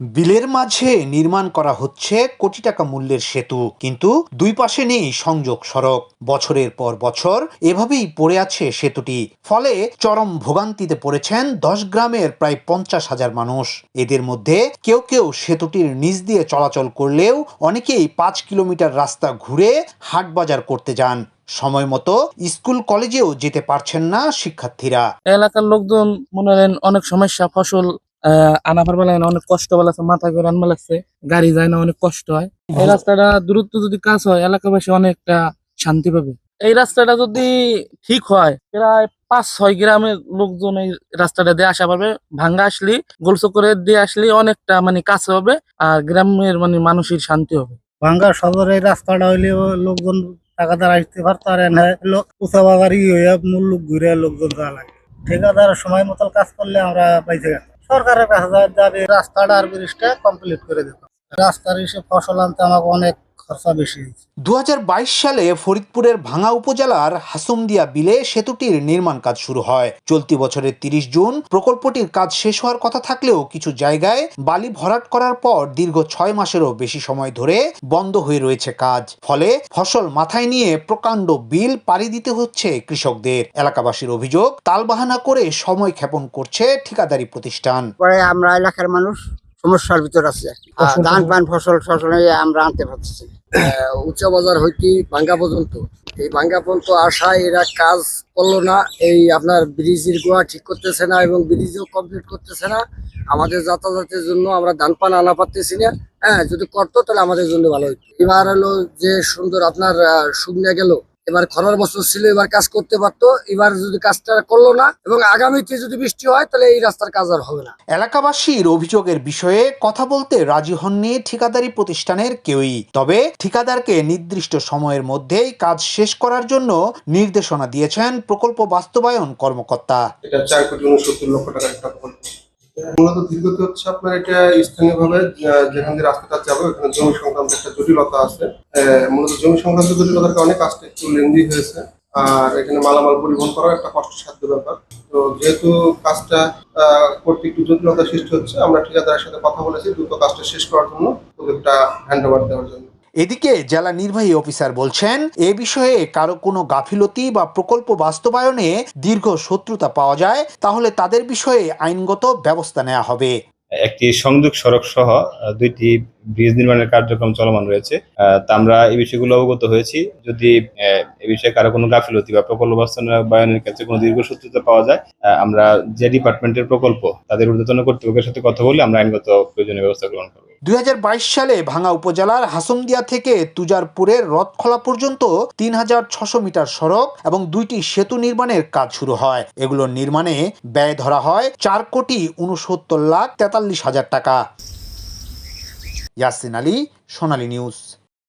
বিলের মাঝে নির্মাণ করা হচ্ছে কোটি টাকা মূল্যের সেতু, কিন্তু দুই পাশে নেই সংযোগ সড়ক। বছরের পর বছর এভাবেই পড়ে আছে সেতুটি। ফলে চরম ভোগান্তিতে পড়েছেন দশ গ্রামের প্রায় পঞ্চাশ হাজার মানুষ। এদের মধ্যে কেউ কেউ সেতুটির নিচ দিয়ে চলাচল করলেও অনেকেই পাঁচ কিলোমিটার রাস্তা ঘুরে হাট বাজার করতে যান। সময় মতো স্কুল, কলেজেও যেতে পারছেন না শিক্ষার্থীরা। এলাকার লোকজন মনে করেন অনেক সমস্যা, ফসল আনাবার বেলায় অনেক কষ্ট বেলাছে মাথা করে আনবা লাগছে গাড়ি যায় না, অনেক কষ্ট হয়। এই রাস্তাটা দূরত্ব যদি কাজ হয়, এলাকাবাসী অনেকটা শান্তি পাবে। এই রাস্তাটা যদি ঠিক হয়, প্রায় পাঁচ ছয় গ্রামের লোকজন এই রাস্তাটা দিয়ে আসা পাবে ভাঙ্গা আসলি, গোলচক্করে দিয়ে আসলে, অনেকটা মানে কাছে হবে, আর গ্রামের মানে মানুষের শান্তি হবে। ভাঙ্গা শহরে এই রাস্তাটা হইলে লোকজন টাকা দ্বারা আসতে পারতো, আর উঁচা বাগারি হইয়া মূল লোক ঘুরে লোকজন যাওয়া লাগে। ঠিকাদার সময় মতো কাজ করলে আমরা পাইতে গেলাম সরকারের কাছে যাবে রাস্তাটা আর ব্রিজটা কমপ্লিট করে দিত রাস্তার এসে ফসল আনতে আমাকে অনেক খরচা বেশি হয়েছে। দু সালে ফরিদপুরের ভাঙা উপজেলার হাসুমদিয়া বিলে সেতুটির নির্মাণ কাজ শুরু হয়। চলতি বছরের তিরিশ জুন প্রকল্পটির কাজ শেষ হওয়ার কথা থাকলেও কিছু জায়গায় বালি ভরাট করার পর দীর্ঘ ছয় মাসেরও বেশি সময় ধরে বন্ধ হয়ে রয়েছে কাজ। ফলে ফসল মাথায় নিয়ে প্রকাণ্ড বিল পাড়ি দিতে হচ্ছে কৃষকদের। এলাকাবাসীর অভিযোগ তালবাহানা করে সময় ক্ষেপণ করছে ঠিকাদারি প্রতিষ্ঠান। পরে আমরা এলাকার মানুষ সমস্যার ভিতর আছি ধান পান ফসল ফসল আমরা আনতে পারছি উচ্চ বাজার হইতে ভাঙ্গা পর্যন্ত। এই ভাঙ্গা পর্যন্ত আসায় এরা কাজ করল না। এই আপনার ব্রিজের গোয়া ঠিক করতেছে না এবং ব্রিজও কমপ্লিট করতেছে না। আমাদের যাতায়াতের জন্য আমরা ধান পান আনা পারতেছি না। হ্যাঁ যদি করতো তাহলে আমাদের জন্য ভালো হতো এবার হলো যে সুন্দর আপনার শুকনা গেল। এবার খরার বছর ছিল এবার কাজ করতে পারতো এবার যদি কাজটা করল না এবং আগামীতে যদি বৃষ্টি হয় তাহলে এই রাস্তার কাজ আর হবে না। এলাকাবাসীর অভিযোগের বিষয়ে কথা বলতে রাজি হননি ঠিকাদারি প্রতিষ্ঠানের কেউই। তবে ঠিকাদারকে নির্দিষ্ট সময়ের মধ্যেই কাজ শেষ করার জন্য নির্দেশনা দিয়েছেন প্রকল্প বাস্তবায়ন কর্মকর্তা। এটা চার কোটি উনসত্তর লক্ষ টাকার একটা প্রকল্প। মূলত দীর্ঘত হচ্ছে আপনার এটা স্থানীয়ভাবে যেখান দিয়ে রাস্তাটা যাবে, ওখানে জমি সংক্রান্ত একটা জটিলতা আছে। মূলত জমি সংক্রান্ত জটিলতার কারণে কাজটা একটু লেন্দি হয়েছে। আর এখানে মালামাল পরিবহন করা একটা কষ্টসাধ্য ব্যাপার। তো যেহেতু কাজটা করতে একটু জটিলতা সৃষ্টি হচ্ছে, আমরা ঠিকাদারের সাথে কথা বলেছি, দ্রুত কাজটা শেষ করার জন্য প্রজেক্টটা হ্যান্ড ওভার দেওয়ার জন্য। এদিকে জেলা নির্বাহী অফিসার বলছেন, এ বিষয়ে কারও কোনো গাফিলতি বা প্রকল্প বাস্তবায়নে দীর্ঘ শত্রুতা পাওয়া যায়, তাহলে তাদের বিষয়ে আইনগত ব্যবস্থা নেওয়া হবে। একটি সংযোগ সড়ক সহ দুইটি ব্রিজ নির্মাণের কার্যক্রম চলমান রয়েছে। তা আমরা এই বিষয়গুলো অবগত হয়েছি। যদি এ বিষয়ে কারও কোনো গাফিলতি বা প্রকল্প বাস্তবায়নের ক্ষেত্রে কোনো দীর্ঘ দীর্ঘসূত্রতা পাওয়া যায় আমরা যে ডিপার্টমেন্টের প্রকল্প তাদের ঊর্ধ্বতন কর্তৃপক্ষের সাথে কথা বলে আমরা আইনগত প্রয়োজনীয় ব্যবস্থা গ্রহণ করব। দুই হাজার বাইশ সালে ভাঙা উপজেলার হাসুমদিয়া থেকে তুজারপুরের রথখোলা পর্যন্ত তিন হাজার ছশো মিটার সড়ক এবং দুইটি সেতু নির্মাণের কাজ শুরু হয়। এগুলোর নির্মাণে ব্যয় ধরা হয় চার কোটি উনসত্তর লাখ তেতাল্লিশ হাজার টাকা। ইয়াসিন আলী, সোনালী নিউজ।